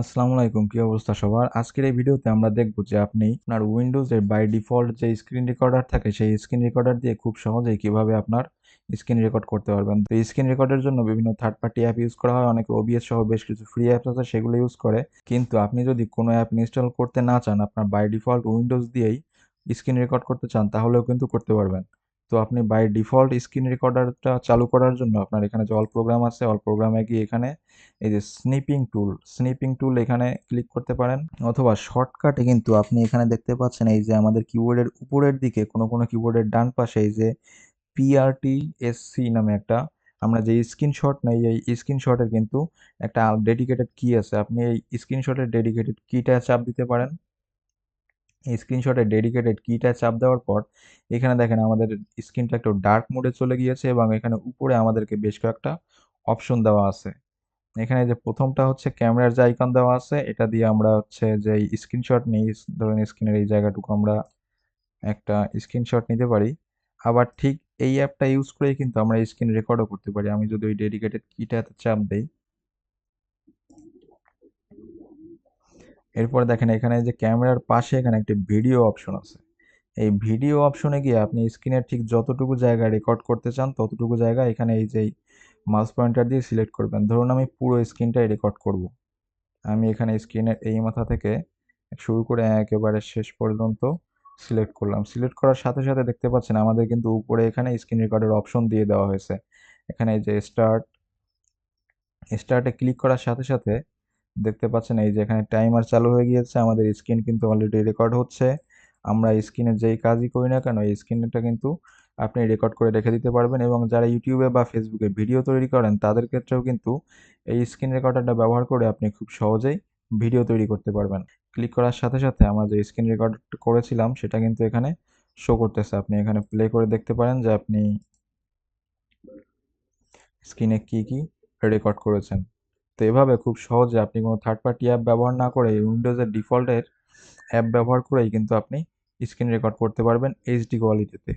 আসসালামু আলাইকুম, কি অবস্থা সবার? আজকের এই ভিডিওতে আমরা দেখব যে আপনি আপনার উইন্ডোজের বাই ডিফল্ট যে স্ক্রিন রেকর্ডার থাকে, সেই স্ক্রিন রেকর্ডার দিয়ে খুব সহজেই কীভাবে আপনার স্ক্রিন রেকর্ড করতে পারবেন। তো স্ক্রিন রেকর্ডের জন্য বিভিন্ন থার্ড পার্টি অ্যাপ ইউজ করা হয়। অনেকে ওবিএস সহ বেশ কিছু ফ্রি অ্যাপস আছে, সেগুলো ইউজ করে। কিন্তু আপনি যদি কোনো অ্যাপ ইনস্টল করতে না চান, আপনার বাই ডিফল্ট উইন্ডোজ দিয়েই স্ক্রিন রেকর্ড করতে চান, তাহলেও কিন্তু করতে পারবেন। তো আপনি বাই ডিফল্ট স্ক্রিন রেকর্ডারটা চালু করার জন্য আপনার এখানে যে অল প্রোগ্রাম আছে অল প্রোগ্রামে গিয়ে এখানে এই যে স্নিপিং টুল স্নিপিং টুল এখানে ক্লিক করতে পারেন। অথবা শর্টকাটে কিন্তু আপনি এখানে দেখতে পাচ্ছেন এই যে আমাদের কিবোর্ডের উপরের দিকে কোনো কোনো কিবোর্ডের ডান পাশে এই যে পিআরটি এসসি নামে একটা আমরা যে স্ক্রিনশট নেই, এই স্ক্রিনশটের কিন্তু একটা ডেডিকেটেড কি আছে। আপনি এই স্ক্রিনশটের ডেডিকেটেড কিটা চাপ দিতে পারেন। এই স্ক্রিনশটের ডেডিকেটেড কিটা চাপ দেওয়ার পর, এখানে দেখেন আমাদের স্ক্রিনটা একটু ডার্ক মোডে চলে গিয়েছে এবং এখানে উপরে আমাদেরকে বেশ কয়েকটা অপশন দেওয়া আছে। এখানে যে প্রথমটা হচ্ছে ক্যামেরার যে আইকন দেওয়া আছে, এটা দিয়ে আমরা হচ্ছে যে স্ক্রিনশট নিই, ধরেন স্ক্রিনের এই জায়গাটুকু আমরা একটা স্ক্রিনশট নিতে পারি। আবার ঠিক এই অ্যাপটা ইউজ করেই কিন্তু আমরা স্ক্রিন রেকর্ডও করতে পারি। আমি যদি ওই ডেডিকেটেড কিটাতে চাপ দেই এরপর দেখেন এখানে যে ক্যামেরার পাশে এখানে একটি ভিডিও অপশন আছে। এই ভিডিও অপশনে গিয়ে আপনি স্ক্রিনের ঠিক যতটুকু জায়গা রেকর্ড করতে চান, ততটুকু জায়গা এখানে এই যে মাউস পয়েন্টার দিয়ে সিলেক্ট করবেন। ধরুন আমি পুরো স্ক্রিনটাই রেকর্ড করব। আমি এখানে স্ক্রিনের এই মাথা থেকে শুরু করে একেবারে শেষ পর্যন্ত সিলেক্ট করলাম। সিলেক্ট করার সাথে সাথে দেখতে পাচ্ছেন আমাদের কিন্তু উপরে এখানে স্ক্রিন রেকর্ডের অপশন দিয়ে দেওয়া হয়েছে। এখানে যে স্টার্ট স্টার্টে ক্লিক করার সাথে সাথে দেখতে পাচ্ছেন, এই যে এখানে টাইমার চালু হয়ে গিয়েছে, আমাদের স্ক্রিন কিন্তু অলরেডি রেকর্ড হচ্ছে। আমরা স্ক্রিনে যেই কাজই করি না কেন, এই স্ক্রিনটা কিন্তু আপনি রেকর্ড করে রেখে দিতে পারবেন এবং যারা ইউটিউবে বা ফেসবুকে ভিডিও তৈরি করেন, তাদের ক্ষেত্রেও কিন্তু এই স্ক্রিন রেকর্ডারটা ব্যবহার করে আপনি খুব সহজেই ভিডিও তৈরি করতে পারবেন। ক্লিক করার সাথে সাথে আমরা যে স্ক্রিন রেকর্ড করেছিলাম, সেটা কিন্তু এখানে শো করতেছে। আপনি এখানে প্লে করে দেখতে পারেন যে আপনি স্ক্রিনে কি কি রেকর্ড করেছেন। তো এভাবে খুব সহজে আপনি কোনো থার্ড পার্টি অ্যাপ ব্যবহার না করে উইন্ডোজের ডিফল্টের অ্যাপ ব্যবহার করেই কিন্তু আপনি স্ক্রিন রেকর্ড করতে পারবেন এইচডি কোয়ালিটিতে